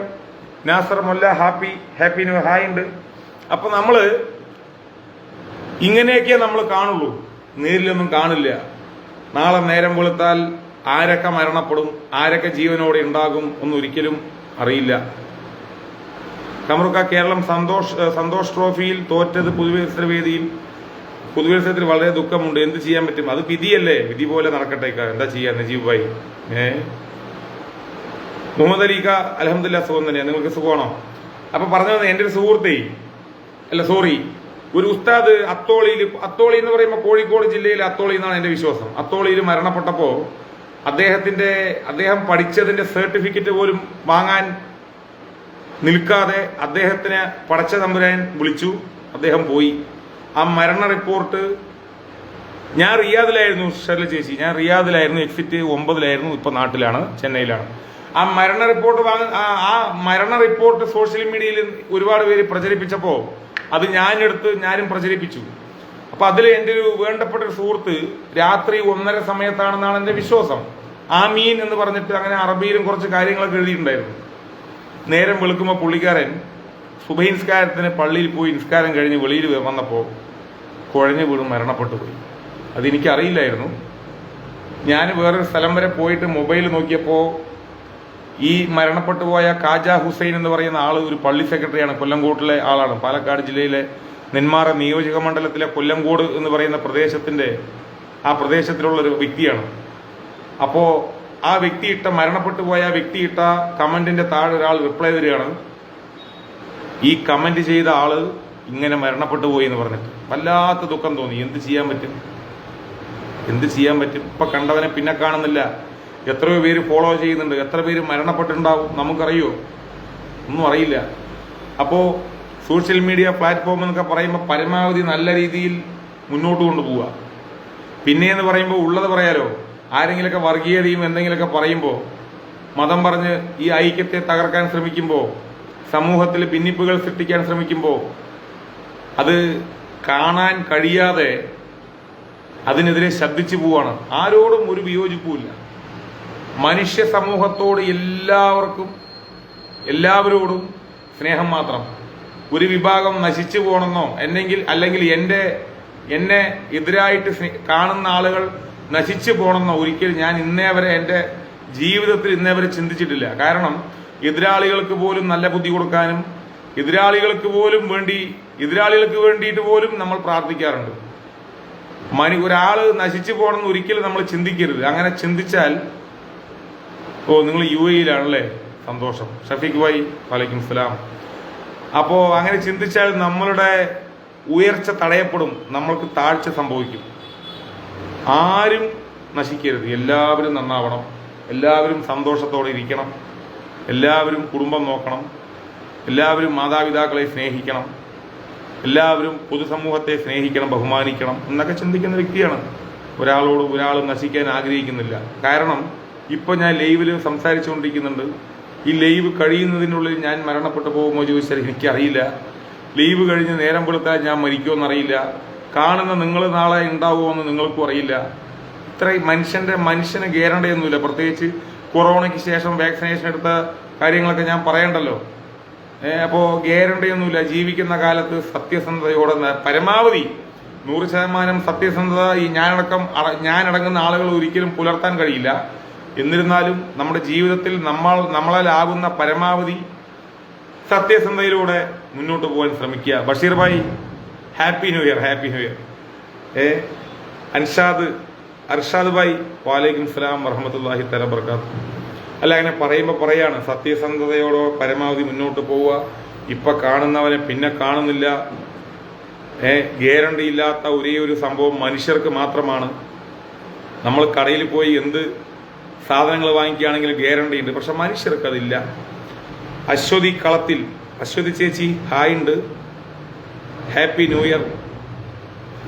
Nasar Mulla happy happy new hi ഉണ്ട്. അപ്പൊ നമ്മൾ ഇങ്ങനെയൊക്കെ നമ്മൾ കാണുള്ളൂ. നേരിലൊന്നും കാണില്ല. നാളെ നേരം വെളുത്താൽ ആരൊക്കെ മരണപ്പെടും ആരൊക്കെ ജീവനോടെ ഉണ്ടാകും ഒന്നൊരിക്കലും അറിയില്ല. കമറുക്ക കേരളം സന്തോഷ് സന്തോഷ് ട്രോഫിയിൽ തോറ്റത് പുതുവത്സര പുതുവത്സരത്തിൽ വളരെ ദുഃഖമുണ്ട്. എന്ത് ചെയ്യാൻ പറ്റും? അത് വിധിയല്ലേ? വിധി പോലെ നടക്കട്ടെ. എന്താ ചെയ്യാ? നജീബ് ഭായി. ഏ? മുഹമ്മദ് അലീക്ക അലഹമില്ല സുഖം തന്നെയാണ് നിങ്ങൾക്ക് സുഖമാണോ? അപ്പൊ പറഞ്ഞു വന്നത് എന്റെ ഒരു സുഹൃത്തേ. അല്ല സോറി. ഒരു ഉസ്താദ് അത്തോളിയിൽ അത്തോളി എന്ന് പറയുമ്പോൾ കോഴിക്കോട് ജില്ലയിലെ അത്തോളി എന്നാണ് എന്റെ വിശ്വാസം. അത്തോളിയിൽ മരണപ്പെട്ടപ്പോ അദ്ദേഹത്തിന്റെ അദ്ദേഹം പഠിച്ചതിന്റെ സർട്ടിഫിക്കറ്റ് പോലും വാങ്ങാൻ നിൽക്കാതെ അദ്ദേഹത്തിന് പടച്ച തമ്പുരാൻ വിളിച്ചു. അദ്ദേഹം പോയി. ആ മരണ റിപ്പോർട്ട് ഞാൻ റിയാദിലായിരുന്നു ഷെർല ചേച്ചി. ഞാൻ റിയാദിലായിരുന്നു എക്സിറ്റ് ഒമ്പതിലായിരുന്നു ഇപ്പൊ നാട്ടിലാണ് ചെന്നൈയിലാണ്. ആ മരണ റിപ്പോർട്ട് ആ മരണ റിപ്പോർട്ട് സോഷ്യൽ മീഡിയയിൽ ഒരുപാട് പേര് പ്രചരിപ്പിച്ചപ്പോൾ അത് ഞാനെടുത്ത് ഞാനും പ്രചരിപ്പിച്ചു. അപ്പൊ അതിൽ എന്റെ ഒരു വേണ്ടപ്പെട്ട ഒരു സുഹൃത്ത് രാത്രി ഒന്നര സമയത്താണെന്നാണ് എന്റെ വിശ്വാസം. ആമീൻ എന്ന് പറഞ്ഞിട്ട് അങ്ങനെ അറബിയിലും കുറച്ച് കാര്യങ്ങളൊക്കെ എഴുതിയിട്ടുണ്ടായിരുന്നു. നേരം വെളുക്കുമ്പോൾ പുള്ളിക്കാരൻ നിസ്കാരത്തിന് പള്ളിയിൽ പോയി നിസ്കാരം കഴിഞ്ഞ് വെളിയിൽ വന്നപ്പോൾ കുഴഞ്ഞു വീണ് മരണപ്പെട്ടു പോയി. അതെനിക്കറിയില്ലായിരുന്നു. ഞാൻ വേറൊരു സ്ഥലം വരെ പോയിട്ട് മൊബൈൽ നോക്കിയപ്പോൾ ഈ മരണപ്പെട്ടു പോയ കാജ ഹുസൈൻ എന്ന് പറയുന്ന ആൾ ഒരു പള്ളി സെക്രട്ടറിയാണ് കൊല്ലംകോട്ടിലെ ആളാണ്. പാലക്കാട് ജില്ലയിലെ നെന്മാറ നിയോജക മണ്ഡലത്തിലെ കൊല്ലംകോട് എന്ന് പറയുന്ന പ്രദേശത്തിന്റെ ആ പ്രദേശത്തിലുള്ള ഒരു വ്യക്തിയാണ്. അപ്പോൾ ആ വ്യക്തിയിട്ട മരണപ്പെട്ടു പോയ വ്യക്തി കമന്റിന്റെ താഴെ ഒരാൾ റിപ്ലൈ തരികയാണ്. ഈ കമന്റ് ചെയ്ത ആൾ ഇങ്ങനെ മരണപ്പെട്ടു പോയി എന്ന് പറഞ്ഞിട്ട് വല്ലാത്ത ദുഃഖം തോന്നി. എന്ത് ചെയ്യാൻ പറ്റും? എന്ത് ചെയ്യാൻ പറ്റും? ഇപ്പൊ കണ്ടവനെ പിന്നെ കാണുന്നില്ല. എത്രയോ പേര് ഫോളോ ചെയ്യുന്നുണ്ട്. എത്ര പേര് മരണപ്പെട്ടിട്ടുണ്ടാവും നമുക്കറിയോ? ഒന്നും അറിയില്ല. അപ്പോ സോഷ്യൽ മീഡിയ പ്ലാറ്റ്ഫോം എന്നൊക്കെ പറയുമ്പോൾ പരമാവധി നല്ല രീതിയിൽ മുന്നോട്ട് കൊണ്ടുപോവുക. പിന്നെ എന്ന് പറയുമ്പോൾ ഉള്ളത് പറയാലോ? ആരെങ്കിലൊക്കെ വർഗീയതയും എന്തെങ്കിലുമൊക്കെ പറയുമ്പോൾ മതം പറഞ്ഞ് ഈ ഐക്യത്തെ തകർക്കാൻ ശ്രമിക്കുമ്പോൾ സമൂഹത്തിൽ ഭിന്നിപ്പുകൾ സൃഷ്ടിക്കാൻ ശ്രമിക്കുമ്പോൾ അത് കാണാൻ കഴിയാതെ അതിനെതിരെ ശബ്ദിച്ചു പോവാണ്. ആരോടും ഒരു വിയോജിപ്പുമില്ല. മനുഷ്യ സമൂഹത്തോട് എല്ലാവർക്കും എല്ലാവരോടും സ്നേഹം മാത്രം. ഒരു വിഭാഗം നശിച്ചു പോകണമെന്നോ എന്നെങ്കിൽ അല്ലെങ്കിൽ എന്റെ എന്നെ എതിരായിട്ട് കാണുന്ന ആളുകൾ നശിച്ചു പോകണമെന്നോ ഒരിക്കലും ഞാൻ ഇന്നേ വരെ എന്റെ ജീവിതത്തിൽ ഇന്നേ വരെ ചിന്തിച്ചിട്ടില്ല. കാരണം എതിരാളികൾക്ക് പോലും നല്ല ബുദ്ധി കൊടുക്കാനും എതിരാളികൾക്ക് പോലും വേണ്ടി എതിരാളികൾക്ക് വേണ്ടിയിട്ട് പോലും നമ്മൾ പ്രാർത്ഥിക്കാറുണ്ട്. മനു ഒരാൾ നശിച്ചു പോകണമെന്ന് ഒരിക്കലും നമ്മൾ ചിന്തിക്കരുത്. അങ്ങനെ ചിന്തിച്ചാൽ ഓ നിങ്ങൾ യു എയിലാണല്ലേ സന്തോഷം. ഷഫീഖ് ഭായി വലൈക്കും സ്ലാം അപ്പോ അങ്ങനെ ചിന്തിച്ചാൽ നമ്മളുടെ ഉയർച്ച തടയപ്പെടും. നമ്മൾക്ക് താഴ്ച സംഭവിക്കും. ആരും നശിക്കരുത്. എല്ലാവരും നന്നാവണം. എല്ലാവരും സന്തോഷത്തോടെ ഇരിക്കണം. എല്ലാവരും കുടുംബം നോക്കണം. എല്ലാവരും മാതാപിതാക്കളെ സ്നേഹിക്കണം. എല്ലാവരും പൊതുസമൂഹത്തെ സ്നേഹിക്കണം ബഹുമാനിക്കണം എന്നൊക്കെ ചിന്തിക്കുന്ന വ്യക്തിയാണ്. ഒരാളോടും ഒരാളും നശിക്കാൻ ആഗ്രഹിക്കുന്നില്ല. കാരണം ഇപ്പൊ ഞാൻ ലൈവിൽ സംസാരിച്ചുകൊണ്ടിരിക്കുന്നുണ്ട്. ഈ ലൈവ് കഴിയുന്നതിനുള്ളിൽ ഞാൻ മരണപ്പെട്ടു പോകുമോ ചോദിച്ചാൽ എനിക്കറിയില്ല. ലൈവ് കഴിഞ്ഞ് നേരം വെളുത്താൽ ഞാൻ മരിക്കുമോ എന്നറിയില്ല. കാണുന്ന നിങ്ങൾ നാളെ ഉണ്ടാവുമോ എന്ന് നിങ്ങൾക്കും അറിയില്ല. ഇത്രയും മനുഷ്യന്റെ മനുഷ്യനെ ഗ്യാരണ്ടിയൊന്നുമില്ല. പ്രത്യേകിച്ച് കൊറോണയ്ക്ക് ശേഷം വാക്സിനേഷൻ എടുത്ത കാര്യങ്ങളൊക്കെ ഞാൻ പറയണ്ടല്ലോ. അപ്പോൾ അപ്പോ ഗ്യാരണ്ടി ഒന്നുമില്ല. ജീവിക്കുന്ന കാലത്ത് സത്യസന്ധതയോടെ പരമാവധി നൂറ് ശതമാനം സത്യസന്ധത ഈ ഞാനടക്കം ഞാനടങ്ങുന്ന ആളുകൾ ഒരിക്കലും പുലർത്താൻ കഴിയില്ല. എന്നിരുന്നാലും നമ്മുടെ ജീവിതത്തിൽ നമ്മൾ നമ്മളാലാകുന്ന പരമാവധി സത്യസന്ധതയിലൂടെ മുന്നോട്ട് പോകാൻ ശ്രമിക്കുക. Basheer bhai happy new year happy new year. ഏ അൻഷാദ് അർഷാദ് ഭായ് വാലൈക്കും സ്ലാം വറഹമത്തല്ലാഹി തല അല്ല അങ്ങനെ പറയുമ്പോൾ പറയാണ് സത്യസന്ധതയോടോ പരമാവധി മുന്നോട്ട് പോവുക. ഇപ്പം കാണുന്നവനെ പിന്നെ കാണുന്നില്ല. ഏ ഗ്യാരണ്ടി ഇല്ലാത്ത ഒരേ ഒരു സംഭവം മനുഷ്യർക്ക് മാത്രമാണ്. നമ്മൾ കടയിൽ പോയി എന്ത് സാധനങ്ങൾ വാങ്ങിക്കുകയാണെങ്കിൽ ഗ്യാരണ്ടി ഉണ്ട് പക്ഷെ മനുഷ്യർക്ക് അതില്ല. അശ്വതി കളത്തിൽ അശ്വതി ചേച്ചി ഹായ് ഉണ്ട്. ഹാപ്പി ന്യൂ ഇയർ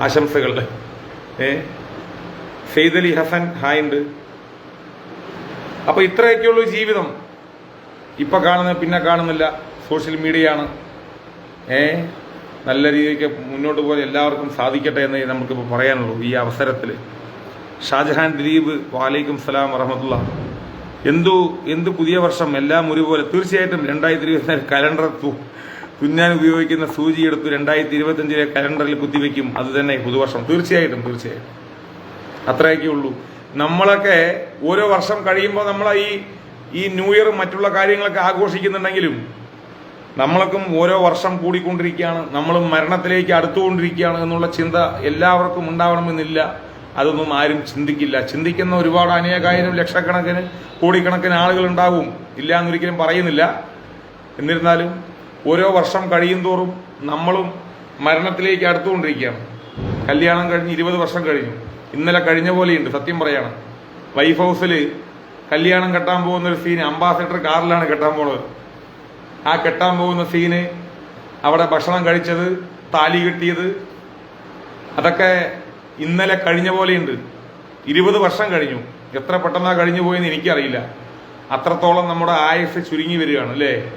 ആശംസകൾ. ഏ സെയ്ദലി ഹസൻ ഹായ് ഉണ്ട്. അപ്പൊ ഇത്രയൊക്കെയുള്ളൂ ജീവിതം. ഇപ്പൊ കാണുന്ന പിന്നെ കാണുന്നില്ല. സോഷ്യൽ മീഡിയയാണ്. ഏ? നല്ല രീതിക്ക് മുന്നോട്ട് പോകാൻ എല്ലാവർക്കും സാധിക്കട്ടെ എന്ന് നമുക്കിപ്പോൾ പറയാനുള്ളൂ ഈ അവസരത്തിൽ ഷാജഹാൻ ദിലീപ് വാലൈക്കും സലാം വറഹമത്തുള്ള. എന്തു എന്ത് പുതിയ വർഷം എല്ലാം ഒരുപോലെ. തീർച്ചയായിട്ടും രണ്ടായിരത്തി ഇരുപത്തിനാല് കലണ്ടർ തുന്നാൻ ഉപയോഗിക്കുന്ന സൂചി എടുത്ത് രണ്ടായിരത്തി ഇരുപത്തിയഞ്ചിലെ കലണ്ടറിൽ കുത്തിവെക്കും. അത് തന്നെ പുതുവർഷം. തീർച്ചയായിട്ടും തീർച്ചയായിട്ടും. അത്രയൊക്കെ ഉള്ളൂ നമ്മളൊക്കെ ഓരോ വർഷം കഴിയുമ്പോൾ നമ്മൾ ഈ ഈ ന്യൂ ഇയർ മറ്റുള്ള കാര്യങ്ങളൊക്കെ ആഘോഷിക്കുന്നുണ്ടെങ്കിലും നമ്മളൊക്കെ ഓരോ വർഷം കൂടിക്കൊണ്ടിരിക്കുകയാണ്. നമ്മൾ മരണത്തിലേക്ക് അടുത്തുകൊണ്ടിരിക്കുകയാണ് എന്നുള്ള ചിന്ത എല്ലാവർക്കും ഉണ്ടാവണമെന്നില്ല. അതൊന്നും ആരും ചിന്തിക്കില്ല. ചിന്തിക്കുന്ന ഒരുപാട് അനേകായിരം ലക്ഷക്കണക്കിന് കോടിക്കണക്കിന് ആളുകൾ ഉണ്ടാവും ഇല്ല എന്നൊരിക്കലും പറയുന്നില്ല. എന്നിരുന്നാലും ഓരോ വർഷം കഴിയും തോറും നമ്മളും മരണത്തിലേക്ക് അടുത്തുകൊണ്ടിരിക്കുകയാണ്. കല്യാണം കഴിഞ്ഞ് ഇരുപത് വർഷം കഴിഞ്ഞു. ഇന്നലെ കഴിഞ്ഞ പോലെയുണ്ട് സത്യം പറയാണ്. വൈഫ് ഹൗസിൽ കല്യാണം കെട്ടാൻ പോകുന്ന ഒരു സീന് അംബാസഡർ കാറിലാണ് കെട്ടാൻ പോണത്. ആ കെട്ടാൻ പോകുന്ന സീന് അവിടെ ഭക്ഷണം കഴിച്ചത് താലി കിട്ടിയത് അതൊക്കെ ഇന്നലെ കഴിഞ്ഞ പോലെയുണ്ട്. ഇരുപത് വർഷം കഴിഞ്ഞു. എത്ര പെട്ടെന്നാ കഴിഞ്ഞു പോയെന്ന് എനിക്കറിയില്ല. അത്രത്തോളം നമ്മുടെ ആയുസ് ചുരുങ്ങി വരികയാണ് അല്ലേ?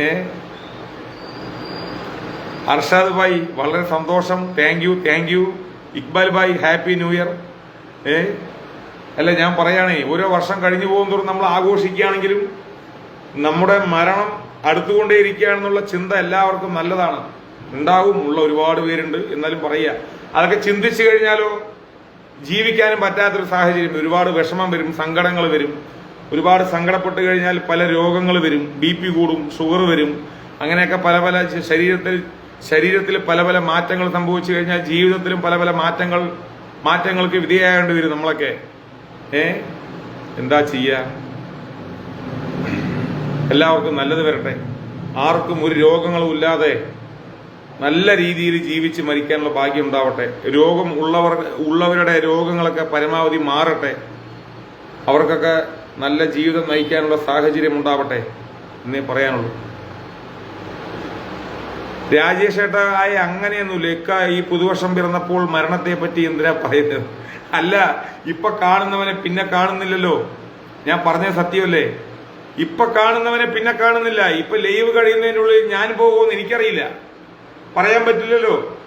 ഏ? അർഷാദ് ഭായ് വളരെ സന്തോഷം. Thank you thank you Iqbal bhai happy new year. ഏ? അല്ല ഞാൻ പറയുകയാണേ ഓരോ വർഷം കഴിഞ്ഞു പോകുന്നതോറും നമ്മൾ ആഘോഷിക്കുകയാണെങ്കിലും നമ്മുടെ മരണം അടുത്തുകൊണ്ടേയിരിക്കുകയാണെന്നുള്ള ചിന്ത എല്ലാവർക്കും നല്ലതാണ്. ഉണ്ടാവും ഉള്ള ഒരുപാട് പേരുണ്ട് എന്നാലും പറയുക. അതൊക്കെ ചിന്തിച്ചു കഴിഞ്ഞാലോ ജീവിക്കാനും പറ്റാത്തൊരു സാഹചര്യം. ഒരുപാട് വിഷമം വരും സങ്കടങ്ങൾ വരും. ഒരുപാട് സങ്കടപ്പെട്ട് കഴിഞ്ഞാൽ പല രോഗങ്ങൾ വരും. ബി പി കൂടും ഷുഗർ വരും. അങ്ങനെയൊക്കെ പല പല ശരീരത്തിൽ ശരീരത്തിൽ പല പല മാറ്റങ്ങൾ സംഭവിച്ചു കഴിഞ്ഞാൽ ജീവിതത്തിലും പല പല മാറ്റങ്ങൾ മാറ്റങ്ങൾക്ക് വിധേയമാകേണ്ടി വരും നമ്മളൊക്കെ. ഏ? എന്താ ചെയ്യ? എല്ലാവർക്കും നല്ലത് വരട്ടെ. ആർക്കും ഒരു രോഗങ്ങളും ഇല്ലാതെ നല്ല രീതിയിൽ ജീവിച്ച് മരിക്കാനുള്ള ഭാഗ്യം ഉണ്ടാവട്ടെ. രോഗം ഉള്ളവർ ഉള്ളവരുടെ രോഗങ്ങളൊക്കെ പരമാവധി മാറട്ടെ. അവർക്കൊക്കെ നല്ല ജീവിതം നയിക്കാനുള്ള സാഹചര്യം ഉണ്ടാവട്ടെ എന്നേ പറയാനുള്ളൂ. രാജേഷ് ഏട്ടായ അങ്ങനെയൊന്നുമില്ല ഇക്ക ഈ പുതുവർഷം പിറന്നപ്പോൾ മരണത്തെ പറ്റി എന്തിനാ പറയുന്നത്? അല്ല ഇപ്പൊ കാണുന്നവനെ പിന്നെ കാണുന്നില്ലല്ലോ. ഞാൻ പറഞ്ഞ സത്യമല്ലേ? ഇപ്പൊ കാണുന്നവനെ പിന്നെ കാണുന്നില്ല. ഇപ്പൊ ലൈവ് കഴിയുന്നതിനുള്ളിൽ ഞാൻ പോകുമെന്ന് എനിക്കറിയില്ല. പറയാൻ പറ്റില്ലല്ലോ.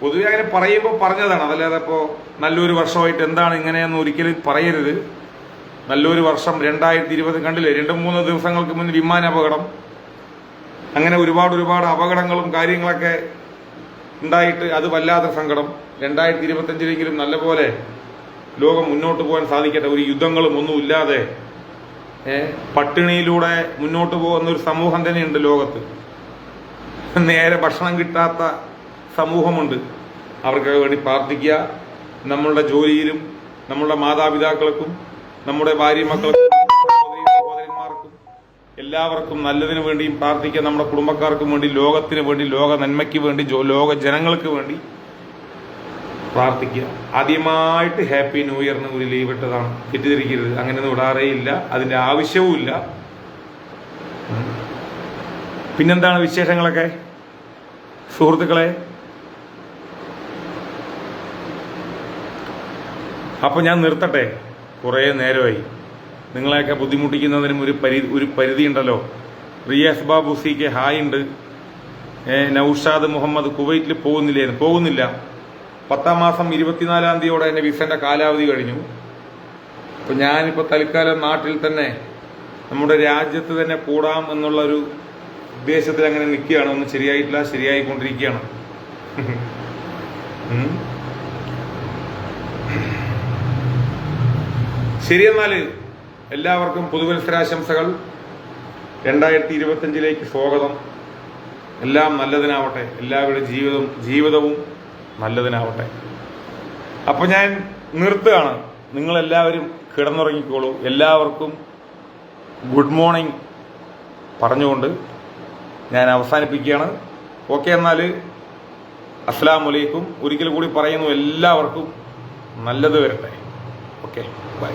പൊതുവെ അങ്ങനെ പറയുമ്പോൾ പറഞ്ഞതാണ്. അതല്ലാതെ ഇപ്പോൾ നല്ലൊരു വർഷമായിട്ട് എന്താണ് ഇങ്ങനെയെന്ന് ഒരിക്കലും പറയരുത്. നല്ലൊരു വർഷം രണ്ടായിരത്തി ഇരുപത് കണ്ടില്ലേ? രണ്ട് മൂന്ന് ദിവസങ്ങൾക്ക് മുന്നേ വിമാന അപകടം അങ്ങനെ ഒരുപാട് ഒരുപാട് അപകടങ്ങളും കാര്യങ്ങളൊക്കെ ഉണ്ടായിട്ട് അത് വല്ലാത്ത സങ്കടം. രണ്ടായിരത്തി ഇരുപത്തഞ്ചിലെങ്കിലും നല്ലപോലെ ലോകം മുന്നോട്ട് പോകാൻ സാധിക്കട്ടെ. ഒരു യുദ്ധങ്ങളും ഒന്നുമില്ലാതെ പട്ടിണിയിലൂടെ മുന്നോട്ട് പോകുന്ന ഒരു സമൂഹം തന്നെയുണ്ട് ലോകത്ത്. നേരെ ഭക്ഷണം കിട്ടാത്ത സമൂഹമുണ്ട്. അവർക്കൊക്കെ വേണ്ടി പ്രാർത്ഥിക്കുക. നമ്മളുടെ ജോലിയിലും നമ്മളുടെ മാതാപിതാക്കൾക്കും നമ്മുടെ ഭാര്യ മക്കൾക്കും എല്ലാവർക്കും നല്ലതിനു വേണ്ടിയും പ്രാർത്ഥിക്കുക നമ്മുടെ കുടുംബക്കാർക്കും വേണ്ടി ലോകത്തിന് വേണ്ടി ലോക നന്മയ്ക്ക് വേണ്ടി ലോക ജനങ്ങൾക്ക് വേണ്ടി പ്രാർത്ഥിക്കുക ആദ്യമായിട്ട് ഹാപ്പി ന്യൂ ഇയറിന് ഒരു ലീവ് ഇട്ടതാണ്. തെറ്റിദ്ധരിക്കരുത്. അങ്ങനെയൊന്നും ഇടാറേ ഇല്ല. അതിന്റെ ആവശ്യവും ഇല്ല. പിന്നെന്താണ് വിശേഷങ്ങളൊക്കെ? സുഹൃത്തുക്കളെ? അപ്പൊ ഞാൻ നിർത്തട്ടെ. കുറേ നേരമായി. നിങ്ങളെയൊക്കെ ബുദ്ധിമുട്ടിക്കുന്നതിനും ഒരു പരി ഒരു പരിധി ഉണ്ടല്ലോ. Riyas Babu C K hi ഉണ്ട്. നൌഷാദ് മുഹമ്മദ് കുവൈറ്റിൽ പോകുന്നില്ലേ? പോകുന്നില്ല. പത്താം മാസം ഇരുപത്തിനാലാം തീയതിയോടെ എന്റെ വിസന്റെ കാലാവധി കഴിഞ്ഞു. അപ്പൊ ഞാനിപ്പോ തൽക്കാലം നാട്ടിൽ തന്നെ നമ്മുടെ രാജ്യത്ത് തന്നെ കൂടാം എന്നുള്ള ഒരു ഉദ്ദേശത്തിൽ അങ്ങനെ നിൽക്കുകയാണ്. ഒന്നും ശരിയായിട്ടില്ല ശരിയായിക്കൊണ്ടിരിക്കുകയാണ്. ശരി എന്നാൽ എല്ലാവർക്കും പുതുവത്സരാശംസകൾ. രണ്ടായിരത്തി ഇരുപത്തഞ്ചിലേക്ക് സ്വാഗതം. എല്ലാം നല്ലതിനാവട്ടെ. എല്ലാവരുടെ ജീവിതം ജീവിതവും നല്ലതിനാവട്ടെ. അപ്പൊ ഞാൻ നിർത്തുകയാണ്. നിങ്ങളെല്ലാവരും കിടന്നുറങ്ങിക്കോളൂ. എല്ലാവർക്കും ഗുഡ് മോർണിംഗ് പറഞ്ഞുകൊണ്ട് ഞാൻ അവസാനിപ്പിക്കുകയാണ്. ഓക്കെ എന്നാൽ അസ്സാം വലൈക്കും ഒരിക്കൽ കൂടി പറയുന്നു എല്ലാവർക്കും നല്ലത് വരട്ടെ. Okay bye.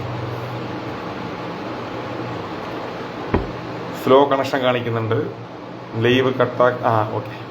സ്ലോ കണക്ഷൻ കാണിക്കുന്നുണ്ട്. ലൈവ് കട്ടാ ആ ഓക്കെ